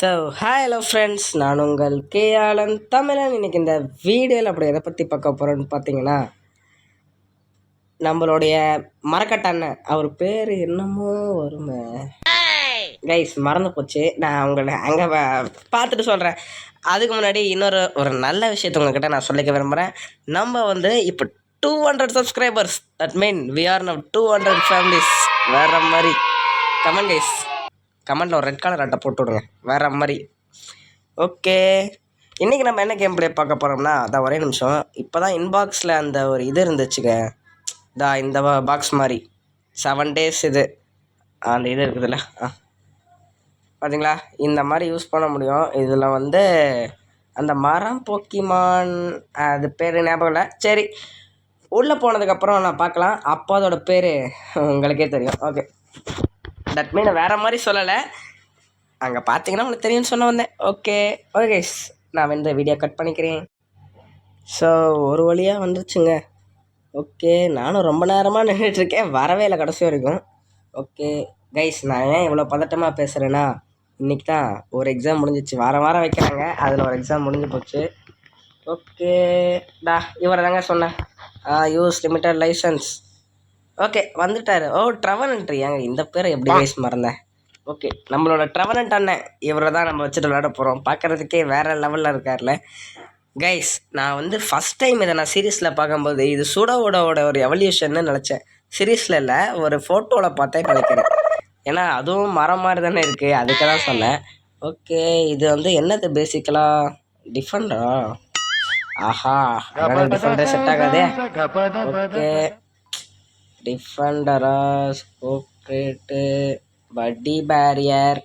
So hi hello friends நான் உங்கள் K Alan தமிழன் இன்றைக்கி இந்த வீடியோவில் அப்படி எதை பற்றி பார்க்க போகிறோன்னு பார்த்தீங்கன்னா நம்மளுடைய மரக்கட்டண்ணன் அவர் பேர் என்னமோ வருமே. கைஸ் மறந்து போச்சு. நான் உங்களை அங்கே பார்த்துட்டு சொல்கிறேன் அதுக்கு முன்னாடி இன்னொரு ஒரு நல்ல விஷயத்த உங்ககிட்ட நான் சொல்லிக்க விரும்புகிறேன் நம்ம வந்து இப்போ two hundred subscribers that mean we are now two hundred families வேறு மாதிரி. கமன் கைஸ் கமெண்டில் ஒரு ரெட் கலர் அட்டை போட்டு விடுங்க. வேறு மாதிரி. ஓகே. இன்றைக்கி நம்ம என்ன கேம் ப்ளே பார்க்க போகிறோம்னா அதான் ஒரே நிமிஷம். இப்போ தான் இன்பாக்ஸில் அந்த ஒரு இது இருந்துச்சுங்க. இதா இந்த பாக்ஸ் மாதிரி. செவன் டேஸ் இது. அந்த இது இருக்குதுல்ல ஆ. பார்த்தீங்களா இந்த மாதிரி யூஸ் பண்ண முடியும். இதில் வந்து அந்த மரம் போக்கிமான் அது பேர் ஞாபகம் இல்லை. சரி. உள்ளே போனதுக்கப்புறம் நான் பார்க்கலாம். அப்போ அதோட பேர் உங்களுக்கே தெரியும். ஓகே. தட் மீன் வேறு மாதிரி சொல்லலை. அங்கே பார்த்தீங்கன்னா உங்களுக்கு தெரியும்னு சொன்ன வந்தேன். ஓகே ஓகே நான் இந்த வீடியோ கட் பண்ணிக்கிறேன். ஸோ ஒரு வழியாக வந்துருச்சுங்க. ஓகே நானும் ரொம்ப நேரமாக நின்றுட்டுருக்கேன் வரவே இல்லை கடைசி வரைக்கும். ஓகே கைஸ் நான் ஏன் இவ்வளோ பதட்டமாக பேசுகிறேன்னா இன்றைக்கி தான் ஒரு எக்ஸாம் முடிஞ்சிச்சு. வாரம் வாரம் வைக்கிறாங்க. அதில் ஒரு எக்ஸாம் முடிஞ்சு போச்சு. ஓகே டா இவரை தாங்க சொன்னேன் யூஸ் லிமிட்டட் லைசன்ஸ் ஓகே வந்துட்டாரு. ஓ ட்ரவனன்ட் ஏங்க? இந்த பேரை எப்படி கைஸ் மறந்தேன். ஓகே நம்மளோட ட்ரவனன்ட் அண்ணன் இவரை தான் நம்ம வச்சுட்டு விளையாட போகிறோம் பார்க்குறதுக்கே வேறு லெவலில் இருக்கார்ல. கைஸ் நான் வந்து ஃபஸ்ட் டைம் இதை நான் சீரீஸில் பார்க்கும்போது இது சுடோவோட ஒரு எவல்யூஷன்னு நினச்சேன். சீரீஸில் இல்லை ஒரு ஃபோட்டோவில் பார்த்தே நினைக்கிறேன் ஏன்னா அதுவும் மரம் மாதிரி தானே இருக்குது அதுக்கு தான் சொன்னேன். ஓகே இது வந்து என்னது பேசிக்கலாக டிஃபண்டா ஆஹா டிஃபண்டே செட் ஆகாதே. ஓகே டிஃபண்டரா ஸ்கோப்ரேட்டு படி பேரியர்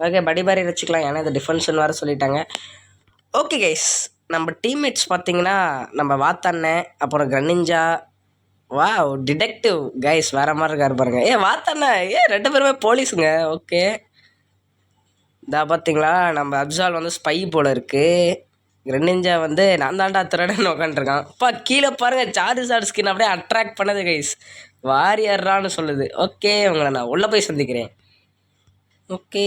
ஓகே படி பேரியர் வச்சுக்கலாம். ஏன்னா இது டிஃபென்ஸ்னு வேறு சொல்லிட்டாங்க. ஓகே கைஸ் நம்ம டீம்மேட்ஸ் பார்த்தீங்கன்னா நம்ம வாத்தண்ணன் அப்புறம் கன்னிஞ்சா. வா டிடெக்டிவ் கைஸ் வேறு மாதிரி இருக்காரு பாருங்க. ஏ வாத்தண்ணே. ஏ ரெண்டு பேருமே போலீஸுங்க ஓகே இதா பார்த்தீங்களா நம்ம அப்சால் வந்து ஸ்பை போல் இருக்குது ரெண்டிஞ்சா வந்து நான் தாண்டா திருடன் உட்காந்துருக்கான் இப்போ கீழே பாருங்க சார்ஜ் ஸ்கின் அப்படியே அட்ராக்ட் பண்ணது கைஸ் வாரியர்றான்னு சொல்லுது. ஓகே உங்களை நான் உள்ளே போய் சந்திக்கிறேன். ஓகே.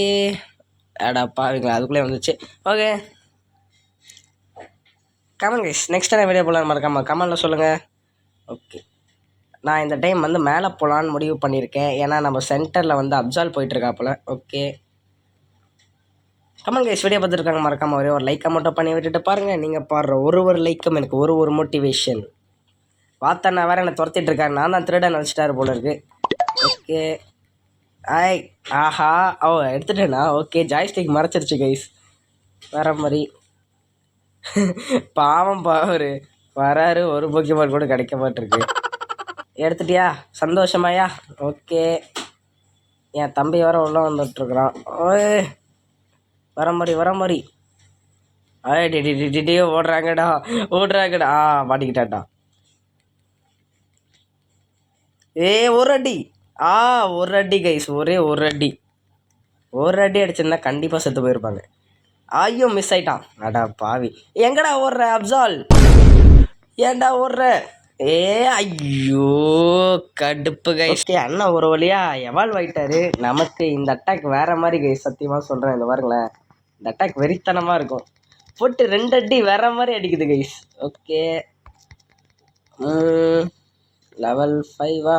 அடா பாருங்களா அதுக்குள்ளே வந்துச்சு. Okay. Comment guys next time வெளியே போகலாம் மறக்காம கமெண்டில் சொல்லுங்கள் ஓகே. நான் இந்த டைம் வந்து மேலே போகலான்னு முடிவு பண்ணியிருக்கேன். ஏன்னா நம்ம சென்டரில் வந்து அப்சால் போயிட்டுருக்காப்புல. ஓகே. கமெண்ட் கைஸ் வீடியோ பார்த்துருக்காங்க மறக்காமல் ஒரே ஒரு லைக்கை மட்டும் பண்ணி விட்டுட்டு பாருங்கள் நீங்கள் பாடுற ஒரு ஒரு லைக்கும் எனக்கு ஒரு ஒரு மோட்டிவேஷன் வாத்தண்ணா வேறு என்னை துரத்திட்டு இருக்காரு நான் தான் திருட நினச்சிட்டாரு போல இருக்கு. ஓகே. ஆய் ஆஹா. ஓ எடுத்துட்டேண்ணா. ஓகே ஜாய்ஸ்டிக் மறைச்சிருச்சு கைஸ் வேற மாதிரி. பாவம் பாவரு வராரு ஒரு போக்கிமான் கூட கிடைக்க மாட்டிருக்கு. எடுத்துட்டியா? சந்தோஷமாயா? ஓகே. என் தம்பி வர உள்ள வந்துட்டுருக்குறான். ஓய். வர மாதிரி வர மாதிரி. ஆய் டி டி டி டி ஓடுறாங்கடா. ஓடுறாங்கடா. ஆ மாட்டிக்கிட்டாட்டா ஏ ஒரு அடி. ஆ ஒரு அடி கைஸ் ஒரே ஒரு அடி. ஒரு அடி அடிச்சிருந்தா கண்டிப்பாக செத்து போயிருப்பாங்க. ஐயோ மிஸ் ஆயிட்டான். அடா பாவி. எங்கடா ஓடுற அப்சால்? ஏண்டா ஓடுற? ஏ ஐயோ கடுப்பு கைஸ் அண்ணா ஒரு வழியா எவால்வ் ஆயிட்டாரு. நமக்கு இந்த அட்டாக் வேற மாதிரி கைஸ் சத்தியமாக சொல்கிறேன் இந்த பாருங்களேன். இந்த அட்டாக் வெறித்தனமாக இருக்கும். போட்டு ரெண்டு அடி வேற மாதிரி அடிக்குது கைஸ் ஓகே லெவல் ஃபைவா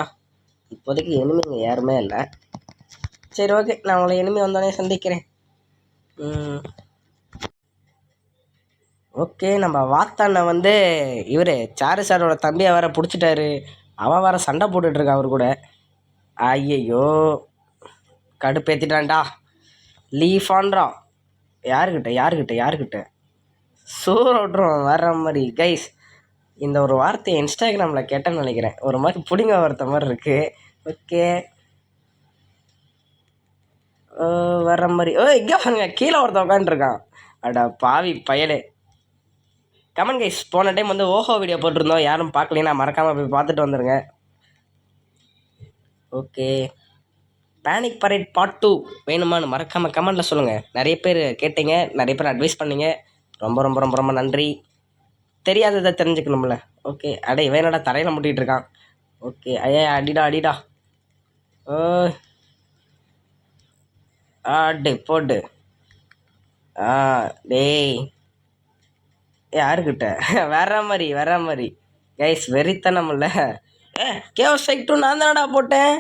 இப்போதைக்கு எனிமிங்க யாருமே இல்லை. சரி ஓகே நான் உங்களை எனிமி வந்தோடனே சந்திக்கிறேன். ஓகே நம்ம வாத்தாண்ணை வந்து இவர் சாரு சாரோட தம்பியை வேற பிடிச்சிட்டாரு. அவன் வேற சண்டை போட்டுட்ருக்கான் அவர் கூட. ஐயையோ. கடுப்பேற்றிட்டான்டா லீஃபான்றான் யாருக்கிட்ட யாருக்கிட்ட யாருக்கிட்ட? சூற ஓட்டுறோம் வர்ற மாதிரி கைஸ் இந்த ஒரு வார்த்தையை இன்ஸ்டாகிராமில் கேட்டேன்னு நினைக்கிறேன். ஒரு மாதிரி பிடிங்க வார்த்தை மாதிரி இருக்குது ஓகே வர்ற மாதிரி. ஓ இங்கே பாருங்க கீழே ஒருத்தன் உட்காந்துருக்கான் அடா பாவி பயலே. கமெண்ட் கைஸ் போன டைம் வந்து ஓஹோ வீடியோ போட்டிருந்தோம். யாரும் பார்க்கலனா மறக்காமல் போய் பார்த்துட்டு வந்துடுங்க okay panic parade part two வேணுமான்னு மறக்காமல் கமெண்டில் சொல்லுங்கள் நிறைய பேர் கேட்டீங்க நிறைய பேர் அட்வைஸ் பண்ணீங்க. ரொம்ப ரொம்ப ரொம்ப ரொம்ப நன்றி. தெரியாததை தெரிஞ்சுக்கணும்ல. ஓகே அடே இவன் என்னடா தரையில் முட்டிகிட்டு இருக்கான்? ஓகே ஐயா அடிடா அடிடா. ஓ ஆடு போடு. ஆ டேய். யாருக்கிட்ட? வேற மாதிரி வேற மாதிரி. கைஸ் வெறித்தனம் இல்லை ஏ கேவ் ஸ்ட்ரைக் டூ நான் தானடா போட்டேன்?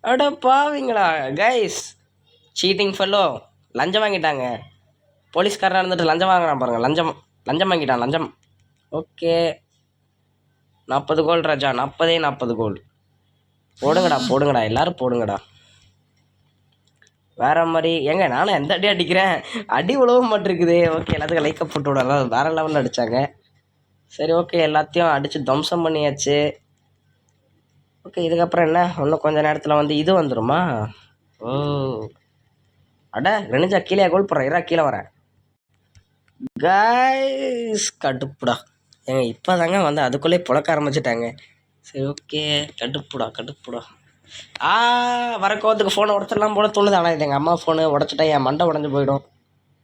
அட பாவிங்களா. கைஸ் சீட்டிங் ஃபெல்லோ லஞ்சம் வாங்கிட்டாங்க. போலீஸ்காரனாக இருந்துட்டு லஞ்சம் வாங்கினான் பாருங்கள் லஞ்சம். லஞ்சம் வாங்கிட்டான் லஞ்சம். ஓகே. நாற்பது கோல் ராஜா. நாற்பதே நாற்பது கோல். போடுங்கடா போடுங்கடா. எல்லாரும் போடுங்கடா. வேற மாதிரி ஏங்க நானும் எந்த அடி அடிக்கிறேன்? அடி உழவும் மாட்டிருக்குது. ஓகே எல்லாத்துக்கும் லைக்கப் போட்டு விடலாம். வேற லெவலில் அடித்தாங்க சரி ஓகே. எல்லாத்தையும் அடித்து துவம்சம் பண்ணியாச்சு. ஓகே இதுக்கப்புறம் என்ன? இன்னும் கொஞ்ச நேரத்தில் வந்து இது வந்துடுமா ஓ. அட ரெனிஜா கீழே கோல் போடுறேன் இரா கீழே வரேன் கைஸ் கடுப்புடா. ஏங்க இப்போ தாங்க வந்து அதுக்குள்ளே புழக்க ஆரம்பிச்சிட்டாங்க. சரி ஓகே. கடுப்புடா கடுப்புடா. ஆ வர கோவத்துக்கு ஃபோனை உடச்சிடலாம் போல தோணுது. ஆனால் இது எங்கள் அம்மா ஃபோனு உடச்சிட்டா என் மண்டை உடஞ்சி போயிடும்.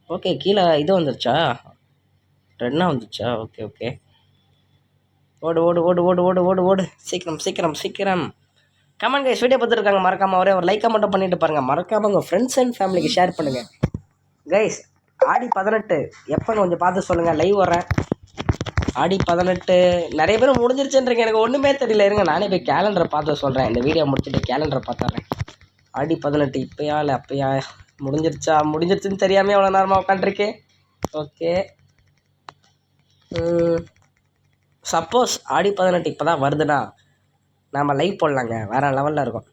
ஓகே கீழே இது வந்துருச்சா? ரெண்டாக வந்துருச்சா? Okay okay. ஓடு ஓடு ஓடு ஓடு ஓடு ஓடு ஓடு. சீக்கிரம் சீக்கிரம் சீக்கிரம். கமெண்ட் கைஸ் வீடியோ பார்த்துருக்காங்க மறக்காமல் ஒரே ஒரு லைக்காக மட்டும் பண்ணிட்டு பாருங்கள் மறக்காமல் உங்கள் ஃப்ரெண்ட்ஸ் அண்ட் ஃபேமிலிக்கு ஷேர் பண்ணுங்கள் கைஸ் ஆடி பதினெட்டு. எப்போ கொஞ்சம் பார்த்து சொல்லுங்கள் லைவ் வரேன் ஆடி பதினெட்டு. நிறைய பேர் முடிஞ்சிருச்சுன்றீங்க எனக்கு ஒன்றுமே தெரியல. இருங்க நானே போய் கேலண்டரை பார்த்து சொல்கிறேன் இந்த வீடியோ முடிச்சுட்டு கேலண்டரை பார்த்துறேன். ஆடி பதினெட்டு இப்போயா இல்லை அப்போயா? முடிஞ்சிருச்சா? முடிஞ்சிருச்சுன்னு தெரியாமல் எவ்வளோ நேரமாக உட்காந்துருக்கேன் ஓகே. சப்போஸ் ஆடி பதினெட்டு இப்போ தான் வருதுன்னா நாம் லைவ் போடலாங்க. வேறு லெவலில் இருக்கும்.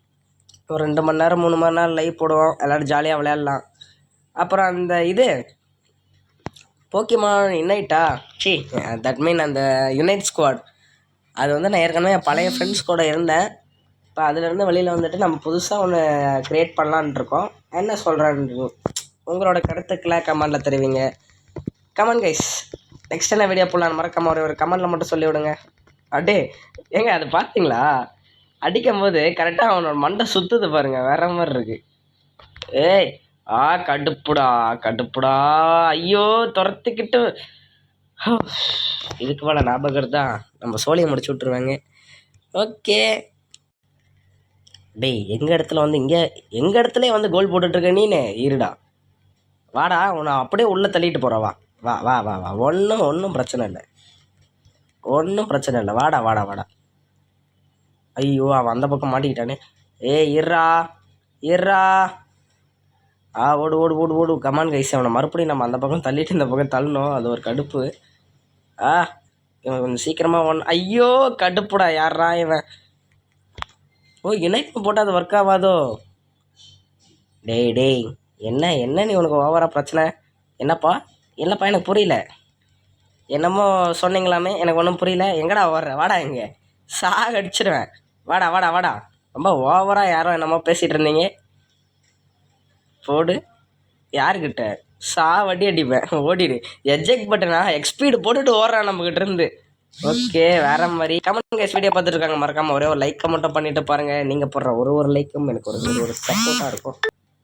ஒரு ரெண்டு மணி நேரம் மூணு மணி நேரம் லைவ் போடுவோம். எல்லோரும் ஜாலியாக விளையாடலாம். அப்புறம் அந்த இது போக்கிமான் யுனைட்டா சி தட் மீன் அந்த யுனைட் ஸ்குவாட் அது வந்து நான் ஏற்கனவே என் பழைய ஃப்ரெண்ட்ஸ் கூட இருந்தேன். இப்போ அதுலேருந்து வெளியில் வந்துட்டு நம்ம புதுசாக ஒன்று க்ரியேட் பண்ணலான்னு இருக்கோம். என்ன சொல்கிறான்னு உங்களோட கருத்துக்களை கமெண்டில் தெரிவிங்க. கமெண்ட் கைஸ் நெக்ஸ்ட் என்ன வீடியோ போடலாம் மறக்காம ஒரு ஒரு கமெண்டில் மட்டும் சொல்லி விடுங்க அடே ஏங்க அது பார்த்தீங்களா அடிக்கும் போது கரெக்டாக அவனோட மண்டை சுற்றுது பாருங்க வேற மாதிரி இருக்குது ஏய் ஆ கடுப்புடா கடுப்புடா. ஐயோ துரத்துக்கிட்டு. இதுக்கு மேலே ஞாபகம் தான் நம்ம சோழியை முடிச்சு விட்ருவாங்க ஓகே. டேய் எங்கள் இடத்துல வந்து இங்கே எங்கள் இடத்துல வந்து கோல் போட்டுட்ருக்க நீனு? இருடா. வாடா உன்னை அப்படியே உள்ளே தள்ளிட்டு போகிற வா. வா வா வா வா. ஒன்றும் ஒன்றும் பிரச்சனை இல்லை. ஒன்றும் பிரச்சனை இல்லை. வாடா வாடா வாடா. ஐயோ அவன் அந்த பக்கம் மாட்டிக்கிட்டானே. ஏய் இருடா. இருடா. ஆ ஓடு ஓடு ஓடு ஓடு. கமான் கைஸ் அவனை மறுபடியும் நம்ம அந்த பக்கம் தள்ளிட்டு இந்த பக்கம் தள்ளணும். அது ஒரு கடுப்பு. ஆ இவன் கொஞ்சம் சீக்கிரமாக ஒன் ஐயோ கடுப்புடா. யாரா இவன்? ஓ இணைப்பு போட்டால் அது ஒர்க் ஆகாதோ? டேய் டேய். என்ன என்ன நீ உனக்கு ஓவராக பிரச்சனை? என்னப்பா? இல்லைப்பா எனக்கு புரியல. என்னமோ சொன்னீங்களாமே. எனக்கு ஒன்றும் புரியல. எங்கடா ஓடுற? வாடா இங்கே. சாக அடிச்சிடுவேன் வாடா வாடா வாடா. ரொம்ப ஓவராக யாரோ என்னமோ பேசிகிட்டு இருந்தீங்க. போடு. யாருக்கிட்ட? சா வட்டி அடிப்பேன். ஓடிடு. எஜெக்ட் பட்டனா எக்ஸ்பீடு போட்டுட்டு ஓடுறான் நம்மகிட்ட இருந்து. ஓகே வேற மாதிரி. கமெண்ட் கேஸ் வீடியோ பார்த்துட்டு இருக்காங்க மறக்காம ஒரே ஒரு லைக்கை மட்டும் பண்ணிட்டு பாருங்க. நீங்க போடுற ஒரு ஒரு லைக்கும் எனக்கு ஒரு ஒரு சப்போர்ட்டாக இருக்கும்.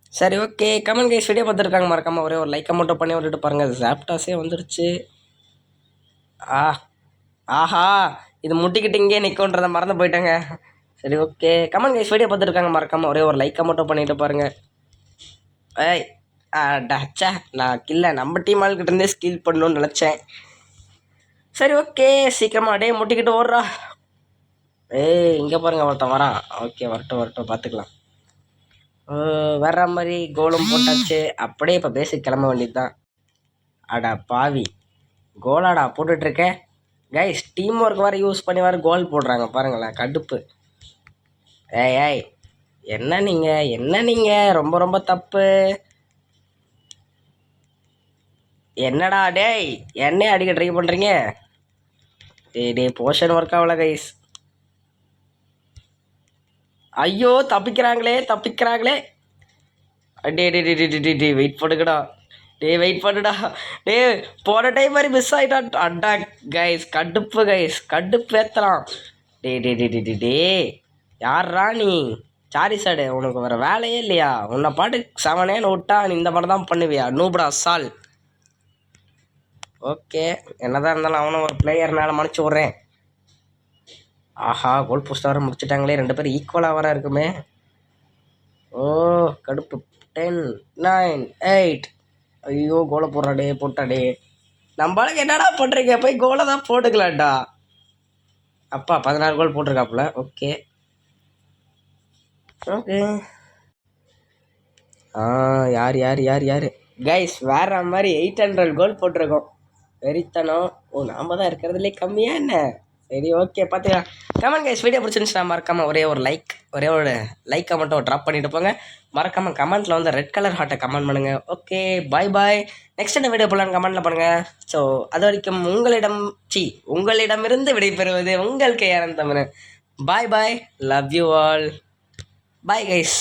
சரி ஓகே. கமெண்ட் கைஸ் வீடியோ பார்த்துருக்காங்க மறக்காம ஒரே ஒரு லைக்கை மட்டும் பண்ணி விட்டுட்டு பாருங்க. ஜாப்டாஸே வந்துருச்சு. ஆ. ஆஹா. இது முட்டிக்கிட்டு இங்கே மறந்து போயிட்டேங்க. சரி ஓகே. கமெண்ட் கைஸ் வீடியோ பார்த்துருக்காங்க மறக்காம ஒரே ஒரு லைக்கை மட்டும் பண்ணிட்டு பாருங்க. ஏய் டச்சா நான் கில்ல. நம்ம டீம் ஆளுக்கிட்ட இருந்தே ஸ்கில் பண்ணணும்னு நினச்சேன். சரி ஓகே சீக்கிரமாக அடே முட்டிக்கிட்டு ஓடுறா. ஏய் இங்கே பாருங்கள் ஒருத்தன் வரான். ஓகே வரட்டும் வரட்டும் பார்த்துக்கலாம் வர்ற மாதிரி கோலும் போட்டாச்சு. அப்படியே இப்போ பேசிக் கிளம்ப வேண்டியது தான் அடா பாவி. கோலாடா போட்டுட்ருக்கேன் கைஸ் டீம் ஒர்க் வேறு யூஸ் பண்ணி வேறு கோல் போடுறாங்க பாருங்களேன் கடுப்பு. ஏய் ஏய் என்ன நீங்கள் என்ன நீங்கள் ரொம்ப ரொம்ப தப்பு என்னடா டேய் என்ன அடிக்க ட்ரை பண்ணுறீங்க டே டே போர்ஷன் ஒர்க் ஆகல கைஸ் ஐயோ தப்பிக்கிறாங்களே தப்பிக்கிறாங்களே டே டே டே டே டே டே வெயிட் பண்ணுங்கடா டேய் வெயிட் பண்ணுடா டேய் போன டைம் மாதிரி மிஸ் ஆகிட்டான் அட்டா கைஸ் கடுப்பு கைஸ் கடுப்பு ஏற்றலாம் டே டே டே டே டே டே யார்ரா நீ சாரி சாடு உனக்கு வேறு வேலையே இல்லையா? உன்னை பாட்டு செவனேன்னு விட்டா நீ இந்த மாதிரி தான் பண்ணுவியா? நூபடா சால். ஓகே என்னதான் இருந்தாலும் அவனும் ஒரு பிளேயர்னால மன்னிச்சு விட்றேன். ஆஹா கோல் போஸ்ட் வர முடிச்சிட்டாங்களே ரெண்டு பேரும் ஈக்குவலாக வர இருக்குமே. ஓ கடுப்பு. டென் நைன் எயிட் ஐயோ கோலை போடுறாடே போட்டாடே நம்மளுக்கு என்னடா பண்ணுறீங்க போய் கோலை தான் போட்டுக்கலாம்டா. அப்பா பதினாறு கோல் போட்டிருக்காப்புல. ஓகே. ஓகே ஆ யார் யார் யார் யார்? கைஸ் வேற மாதிரி எயிட் ஹண்ட்ரட் கோல் போட்டிருக்கோம். வெறித்தனம். ஓ நாம தான் இருக்கிறதுலே கம்மியா என்ன? சரி ஓகே பார்த்துக்கலாம் கமெண்ட் கைஸ் வீடியோ பிடிச்சிருந்துச்சுன்னா மறக்காம ஒரே ஒரு லைக் ஒரே ஒரு லைக் மட்டும் ட்ராப் பண்ணிட்டு போங்க. மறக்காம கமெண்ட்டில் வந்து ரெட் கலர் ஹார்ட்டை கமெண்ட் பண்ணுங்கள் ஓகே பாய் பாய் நெக்ஸ்ட் என்ன வீடியோ போடலான்னு கமெண்ட்டில் பண்ணுங்கள் ஸோ அது வரைக்கும் உங்களிடம் சி உங்களிடமிருந்து விடைபெறுவது உங்கள் கையாரன் தமிழன் bye bye love you all bye guys